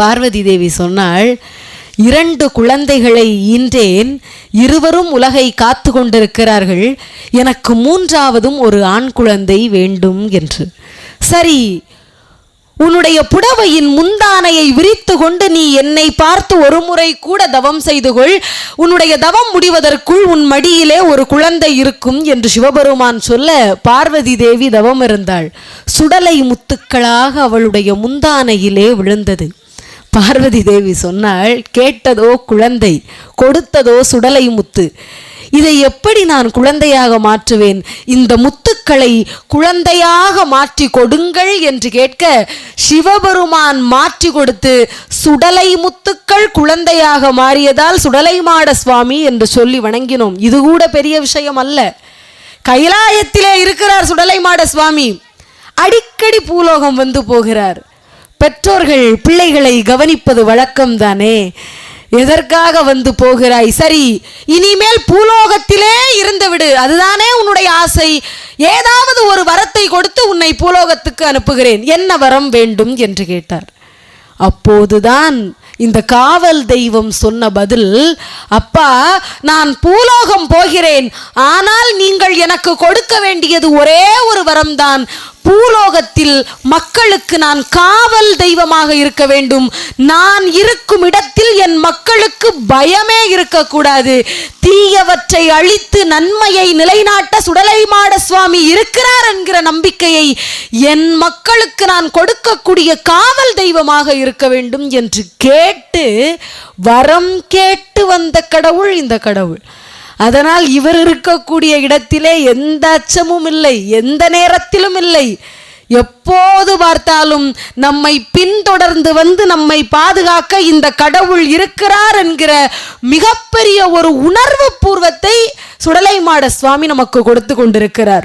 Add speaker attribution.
Speaker 1: பார்வதி தேவி சொன்னாள் இரண்டு குழந்தைகளை ஈன்றேன் இருவரும் உலகை காத்து கொண்டிருக்கிறார்கள் எனக்கு மூன்றாவதும் ஒரு ஆண் குழந்தை வேண்டும் என்று. சரி உன்னுடைய புடவையின் முந்தானையை விரித்து கொண்டு நீ என்னை பார்த்து ஒரு முறை கூட தவம் செய்து கொள். உன்னுடைய தவம் முடிவதற்குள் உன் மடியிலே ஒரு குழந்தை இருக்கும் என்று சிவபெருமான் சொல்ல பார்வதி தேவி தவம் இருந்தாள். சுடலை முத்துக்களாக அவளுடைய முந்தானையிலே விழுந்தது. பார்வதி தேவி சொன்னாள் கேட்டதோ குழந்தை கொடுத்ததோ சுடலை முத்து. இதை எப்படி நான் குழந்தையாக மாற்றுவேன்? இந்த முத்துக்களை குழந்தையாக மாற்றி கொடுங்கள் என்று கேட்க சிவபெருமான் மாற்றி கொடுத்து சுடலை முத்துக்கள் குழந்தையாக மாறியதால் சுடலை மாட சுவாமி என்று சொல்லி வணங்கினோம். இது கூட பெரிய விஷயம் அல்ல. கைலாயத்திலே இருக்கிறார் சுடலை மாட சுவாமி. அடிக்கடி பூலோகம் வந்து போகிறார். பெற்றோர்கள் பிள்ளைகளை கவனிப்பது வழக்கம் தானே எதற்காக வந்து போகிறாய்? சரி இனிமேல் பூலோகத்திலே இருந்து விடு அதுதானே உன்னுடைய ஆசை. ஏதாவது ஒரு வரத்தை கொடுத்து உன்னை பூலோகத்துக்கு அனுப்புகிறேன். என்ன வரம் வேண்டும் என்று கேட்டார். அப்போதுதான் இந்த காவல் தெய்வம் சொன்ன பதில் அப்பா நான் பூலோகம் போகிறேன். ஆனால் நீங்கள் எனக்கு கொடுக்க வேண்டியது ஒரே ஒரு வரம்தான். பூலோகத்தில் மக்களுக்கு நான் காவல் தெய்வமாக இருக்க வேண்டும். நான் இருக்கும் இடத்தில் என் மக்களுக்கு பயமே இருக்கக்கூடாது. தீயவற்றை அழித்து நன்மையை நிலைநாட்ட சுடலைமாட சுவாமி இருக்கிறார் என்கிற நம்பிக்கையை என் மக்களுக்கு நான் கொடுக்கக்கூடிய காவல் தெய்வமாக இருக்க வேண்டும் என்று கேட்டு வரம் கேட்டு வந்த கடவுள் இந்த கடவுள். அதனால் இவர் இருக்கக்கூடிய இடத்திலே எந்த அச்சமும் இல்லை எந்த நேரத்திலும் இல்லை. எப்போது பார்த்தாலும் நம்மை பின்தொடர்ந்து வந்து நம்மை பாதுகாக்க இந்த கடவுள் இருக்கிறார் என்கிற மிகப்பெரிய ஒரு உணர்வு பூர்வத்தை சுடலைமாட சுவாமி நமக்கு கொடுத்து கொண்டிருக்கிறார்.